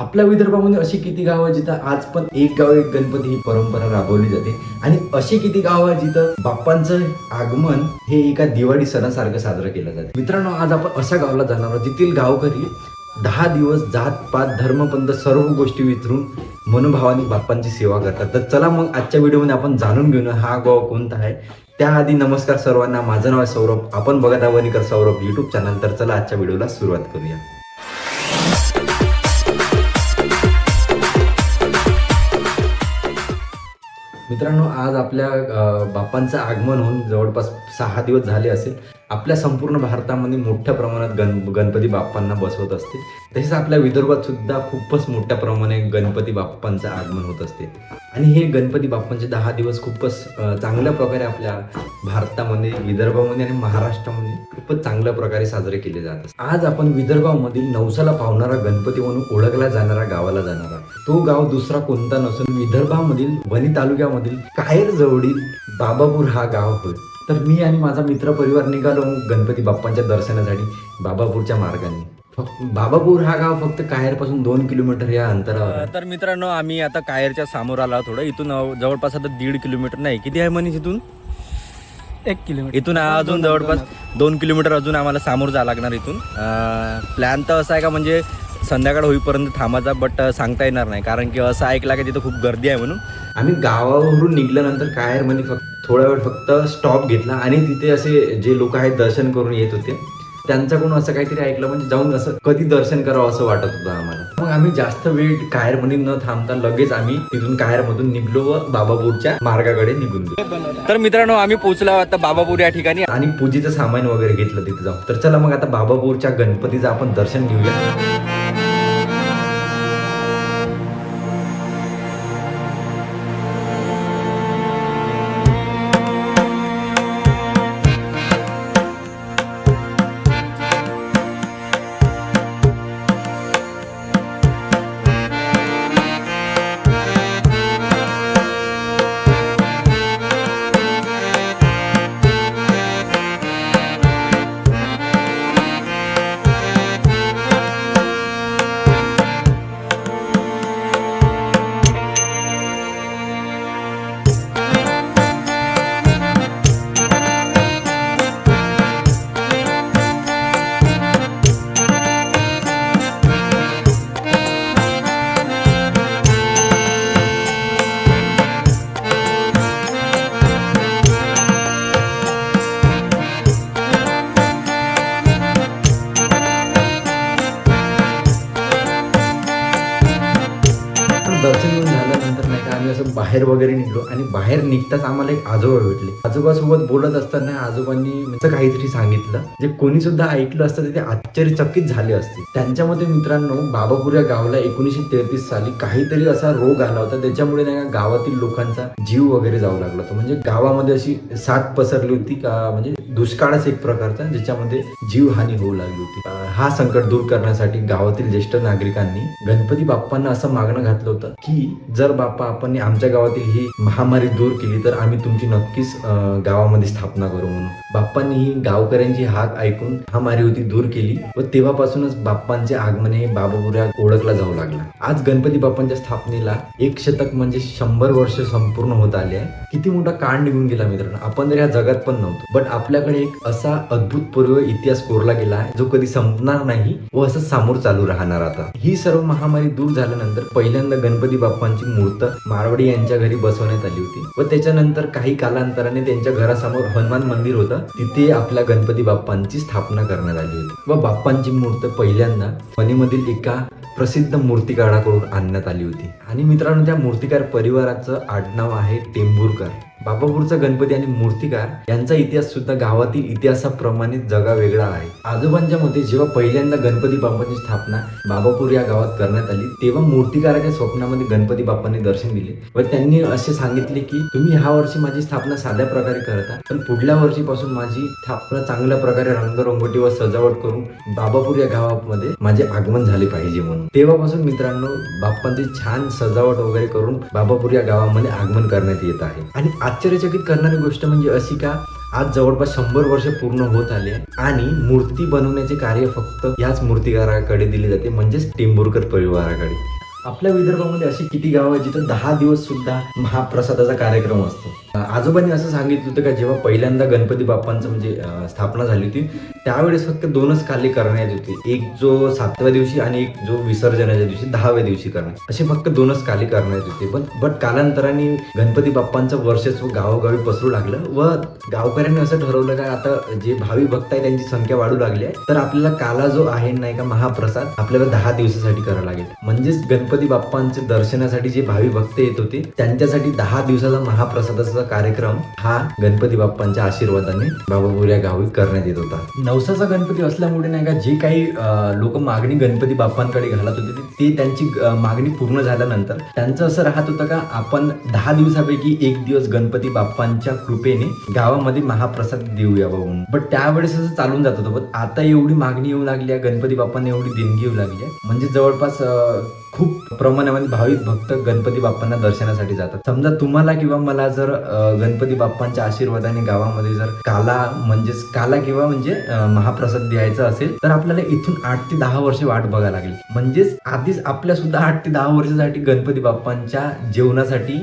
आपल्या विदर्भामध्ये अशी किती गावं आहे जिथं आज पण एक गाव एक गणपती ही परंपरा राबवली जाते. आणि अशी किती गावं आहे जिथं बाप्पांचं आगमन हे एका दिवाळी सणासारखं साजरं केलं जाते. मित्रांनो आज आपण अशा गावाला जाणार आहोत जिथील गावकरी दहा दिवस जात पात धर्मपंथ सर्व गोष्टी विसरून मनोभावाने बाप्पांची सेवा करतात. तर चला मग आजच्या व्हिडिओमध्ये आपण जाणून घेऊन हा गाव कोणता आहे? त्याआधी नमस्कार सर्वांना. माझं नाव आहे सौरभ. आपण बघत आहोत वनिकर सौरभ युट्यूब चॅनल तर चला आजच्या व्हिडिओला सुरुवात करूया. मित्रांनो आज आपल्या बाप्पांचं आगमन होऊन जवळपास सहा दिवस झाले असेल. आपल्या संपूर्ण भारतामध्ये मोठ्या प्रमाणात गण गणपती बाप्पांना बसवत असते. तसेच आपल्या विदर्भात सुद्धा खूपच मोठ्या प्रमाणे गणपती बाप्पांचं आगमन होत असते. आणि हे गणपती बाप्पांचे दहा दिवस खूपच चांगल्या प्रकारे आपल्या भारतामध्ये विदर्भामध्ये आणि महाराष्ट्रामध्ये खूपच चांगल्या प्रकारे साजरे केले जातात आज आपण विदर्भामधील नवसाला पावणारा गणपती म्हणून ओळखला जाणारा गावाला जाणारा तो गाव दुसरा कोणता नसून विदर्भामधील वणी तालुक्यामधील कायर जवळील बाबापूर हा गाव होय. तर मी आणि माझा मित्र परिवार निघालो गणपती बाप्पांच्या दर्शनासाठी बाबापूरच्या मार्गाने. फक्त बाबापूर हा गाव फक्त काहेरपासून दोन किलोमीटर या अंतरावर. तर मित्रांनो आम्ही आता कायरच्या समोर आला थोडं. इथून जवळपास आता दीड किलोमीटर नाही. किती आहे मनीष इथून? एक किलोमीटर. इथून अजून जवळपास दोन किलोमीटर अजून आम्हाला सामोर जावं लागणार इथून. प्लॅन तर असा आहे का म्हणजे संध्याकाळ होईपर्यंत थांबायचा बट सांगता येणार नाही. कारण की असं ऐकलं की तिथं खूप गर्दी आहे म्हणून. आम्ही गावावरून निघल्यानंतर कायरमध्ये फक्त थोडा वेळ फक्त स्टॉप घेतला आणि तिथे असे जे लोक आहेत दर्शन करून येत होते त्यांच्याकडून असं काहीतरी ऐकलं म्हणजे जाऊन असं कधी दर्शन करावं असं वाटत होतं आम्हाला. मग आम्ही जास्त वेळ कायरमध्ये न थांबता लगेच आम्ही तिथून कायरमधून निघलो व बाबापूरच्या मार्गाकडे निघून गेलो. तर मित्रांनो आम्ही पोहोचलो आता बाबापूर या ठिकाणी. आणि पूजेचं सामान वगैरे घेतलं तिथे जाऊन. तर चला मग आता बाबापूरच्या गणपतीचं आपण दर्शन घेऊया. पण दर्शन घेऊन झाल्यानंतर नाही का आम्ही असं बाहेर वगैरे निघलो आणि बाहेर निघताच आम्हाला एक आजोबा भेटले. आजोबासोबत बोलत असताना आजोबांनी काहीतरी सांगितलं. जे कोणी सुद्धा ऐकलं असतं ते आश्चर्यचकित झाले असते. त्यांच्यामध्ये मित्रांनो बाबापूर या गावाला एकोणीशे तेहतीस साली काहीतरी असा रोग आला होता. त्याच्यामुळे नाही का गावातील लोकांचा जीव वगैरे जाऊ लागला होता. म्हणजे गावामध्ये अशी साथ पसरली होती का म्हणजे दुष्काळच एक प्रकारचा ज्याच्यामध्ये जीवहानी होऊ लागली होती. हा संकट दूर करण्यासाठी गावातील ज्येष्ठ नागरिकांनी गणपती बाप्पांना असं मागणं घातलं होतं की जर बाप्पा आपण आमच्या गावातील ही महामारी दूर केली तर आम्ही तुमची नक्कीच गावामध्ये स्थापना करू म्हणून. बाप्पांनी ही गावकऱ्यांची हाक ऐकून महामारी होती दूर केली व तेव्हापासूनच बाप्पांचे आगमन हे बाबापुऱ्या ओळखला जाऊ लागला. आज गणपती बाप्पांच्या स्थापनेला एक शतक म्हणजे शंभर वर्ष संपूर्ण होत आले आहे. किती मोठा कांड निघून गेला मित्रांनो. आपण तर या जगात पण नव्हतो. बट आपल्याकडे एक असा अद्भुतपूर्व इतिहास कोरला गेला आहे जो कधी संपणार नाही व असं समोर चालू राहणार आता. ही सर्व महामारी दूर झाल्यानंतर पहिल्यांदा गणपती बाप्पांची मूर्त मारवाडी यांच्या घरी बसवण्यात आली होती व त्याच्यानंतर काही कालांतराने त्यांच्या घरासमोर हनुमान मंदिर होतं. तिथे आपल्या गणपती बाप्पांची स्थापना करण्यात आली होती. व बाप्पांची मूर्त पहिल्यांदा फणीमधील एका प्रसिद्ध मूर्तिकाराकडून आणण्यात आली होती. आणि मित्रांनो त्या मूर्तिकार परिवाराचं आडनाव आहे टेंभूरकर. बाबापूरचा गणपती आणि मूर्तिकार यांचा इतिहास सुद्धा गावातील इतिहासाप्रमाणे जगा वेगळा आहे. आजोबांच्या मते जेव्हा पहिल्यांदा गणपती बाप्पाची स्थापना बाबापूर या गावात करण्यात आली तेव्हा मूर्तिकाराच्या स्वप्नामध्ये गणपती बाप्पांनी दर्शन दिले व त्यांनी असे सांगितले की तुम्ही ह्या वर्षी माझी स्थापना साध्या प्रकारे करता पण पुढल्या वर्षीपासून माझी स्थापना चांगल्या प्रकारे रंगरंगोटी व सजावट करून बाबापूर या गावामध्ये माझे आगमन झाले पाहिजे म्हणून. तेव्हापासून मित्रांनो बाप्पांची छान सजावट वगैरे करून बाबापूर या गावामध्ये आगमन करण्यात येत आहे. आणि आश्चर्यचकित करणारी गोष्ट म्हणजे अशी का आज जवळपास शंभर वर्ष पूर्ण होत आले आणि मूर्ती बनवण्याचे कार्य फक्त याच मूर्तिकाराकडे दिले जाते म्हणजेच टेंभुरकर परिवाराकडे. आपल्या विदर्भामध्ये अशी किती गावं आहेत जिथं दहा दिवस सुद्धा महाप्रसादाचा कार्यक्रम असतो? आजोबांनी असं सांगितलं होतं का जेव्हा पहिल्यांदा गणपती बाप्पांचं म्हणजे स्थापना झाली होती त्यावेळेस फक्त दोनच कार्य करण्यात होते. एक जो सातव्या दिवशी आणि एक जो विसर्जनाच्या दिवशी दहाव्या दिवशी करणे असे फक्त दोनच कार्य करण्यात होते. पण बट कालांतराने गणपती बाप्पांचं वर्चस्व गावोगावी पसरू लागलं व गावकऱ्यांनी असं ठरवलं का आता जे भावी भक्त आहे त्यांची संख्या वाढू लागली आहे. तर आपल्याला काला जो आहे नाही का महाप्रसाद आपल्याला दहा दिवसासाठी करावा लागेल. म्हणजेच गणपती बाप्पांचे दर्शनासाठी जे भावी भक्त येत होते त्यांच्यासाठी दहा दिवसाचा महाप्रसादाचा कार्यक्रम हा गणपती बाप्पांच्या आशीर्वादाने बाबापूर या गावी करण्यात येत होता. नवसाचा गणपती असल्यामुळे नाही का जे काही लोक मागणी गणपती बाप्पांकडे घालत होते ते- त्यांची मागणी पूर्ण झाल्यानंतर त्यांचं असं राहत होतं का आपण दहा दिवसापैकी एक दिवस गणपती बाप्पांच्या कृपेने गावामध्ये महाप्रसाद देऊया बा म्हणून. बट त्यावेळेस असं चालून जात होतं. पण आता एवढी मागणी येऊ लागली आहे गणपती बाप्पांना एवढी देणगी येऊ लागली आहे. म्हणजे जवळपास खूप प्रमाणामध्ये भाविक भक्त गणपती बाप्पांना दर्शनासाठी जातात. समजा तुम्हाला किंवा मला जर गणपती बाप्पांच्या आशीर्वादाने गावामध्ये जर काला म्हणजेच काला किंवा म्हणजे महाप्रसाद द्यायचा असेल तर आपल्याला इथून आठ ते दहा वर्ष वाट बघायला लागेल. म्हणजेच आधीच आपल्या सुद्धा आठ ते दहा वर्षासाठी गणपती बाप्पांच्या जेवणासाठी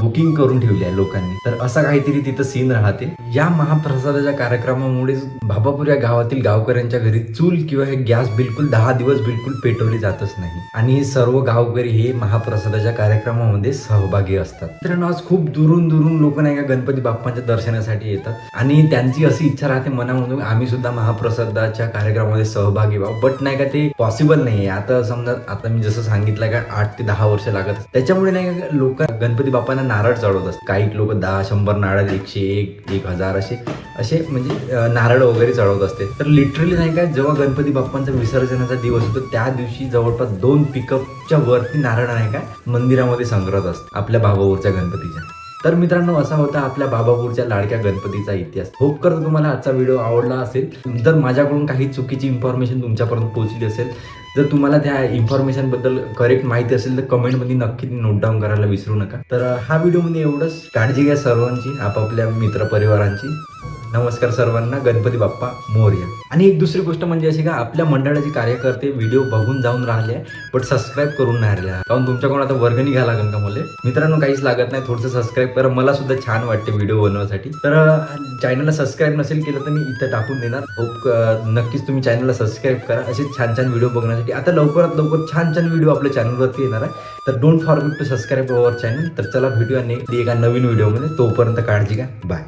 बुकिंग करून ठेवली आहे लोकांनी. तर असा काहीतरी तिथं सीन राहते. या महाप्रसादाच्या कार्यक्रमामुळे बाबापूर या गावातील गावकऱ्यांच्या घरी चूल किंवा हे गॅस बिलकुल दहा दिवस बिलकुल पेटवले जातच नाही. आणि हे सर्व गावकरी हे महाप्रसादाच्या कार्यक्रमामध्ये सहभागी असतात. मित्रांनो आज खूप दुरून दुरून लोक नाही का गणपती बाप्पांच्या दर्शनासाठी येतात. आणि त्यांची अशी इच्छा राहते मनामधून आम्ही सुद्धा महाप्रसादाच्या कार्यक्रमामध्ये सहभागी व्हावं. बट नाही का ते पॉसिबल नाहीये आता समजा आता मी जसं सांगितलं का आठ ते दहा वर्ष लागत त्याच्यामुळे नाही का लोक गणपती बाप्पांना नारळ चढवत असतात. काही लोक दहा शंभर नारळ एकशे एक एक हजार असे असे म्हणजे नारळ वगैरे चढवत असते. तर लिटरली नाही का जेव्हा गणपती बाप्पांचा विसर्जनाचा दिवस होतो त्या दिवशी जवळपास दोन पिकअपच्या वरती नारळ नाही का मंदिरामध्ये संग्रहत असतात आपल्या बाबापूरच्या गणपतीच्या. तर मित्रांनो असा होता आपल्या बाबापूरच्या लाडक्या गणपतीचा इतिहास. होप करतो तुम्हाला आजचा व्हिडिओ आवडला असेल. जर माझ्याकडून काही चुकीची इन्फॉर्मेशन तुमच्यापर्यंत पोहोचली असेल जर तुम्हाला त्या इन्फॉर्मेशनबद्दल करेक्ट माहिती असेल तर कमेंटमध्ये नक्की नोट डाऊन करायला विसरू नका. तर हा हा व्हिडिओमध्ये एवढंच. काळजी घ्या सर्वांची आपापल्या मित्रपरिवारांची. नमस्कार सर्वांना गणपती बाप्पा मोरया. आणि एक दुसरी गोष्ट म्हणजे अशी का आपल्या मंडळाचे कार्यकर्ते व्हिडिओ बघून जाऊन राहिले बट सबस्क्राईब करून नाही राहिले. कारण तुमच्याकडून आता वर्गणी घ्या लागेल का मला? मित्रांनो काहीच लागत नाही थोडंसं सबस्क्राईब करा. मला सुद्धा छान वाटते व्हिडिओ बनवण्यासाठी तर चॅनलला सबस्क्राईब नसेल केलं तर मी इथं टाकून देणार. होप नक्कीच तुम्ही चॅनलला सबस्क्राईब करा. असे छान छान व्हिडिओ बघण्यासाठी. आता लवकरात लवकर छान छान व्हिडिओ आपल्या चॅनलवरती येणार आहे. तर don't forget to subscribe our channel तर चला भेटूया नेक्स्ट एका नवीन व्हिडिओमध्ये तोपर्यंत काळजी घ्या. बाय